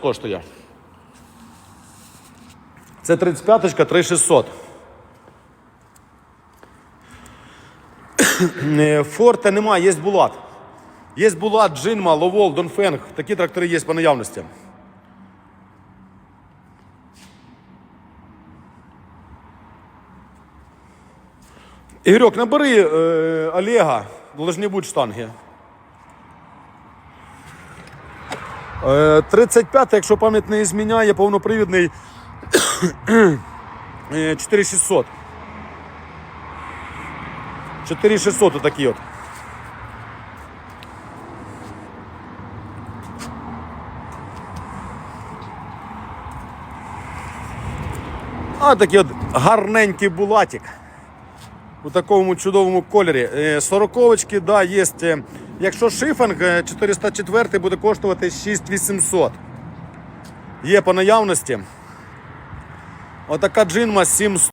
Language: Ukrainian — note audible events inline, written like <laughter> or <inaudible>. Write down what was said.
коштує. Це 35-ка 3600. Е, Форте немає, є Булат. Є Булат, Джинма, Ловол, Донфенг. Такі трактори є по наявності. Ігорьок, набери е, Олега, должны бути штанги. Е, 35, якщо пам'ять не зміняє, повнопривідний <coughs> е, 4600. 4600 отакі от. А такий от гарненький булатик. У такому чудовому кольорі. Е, Сороковочки, да, є. Е, Якщо шифанг е, 404 буде коштувати 6800. Є по наявності. Отака джинма 700.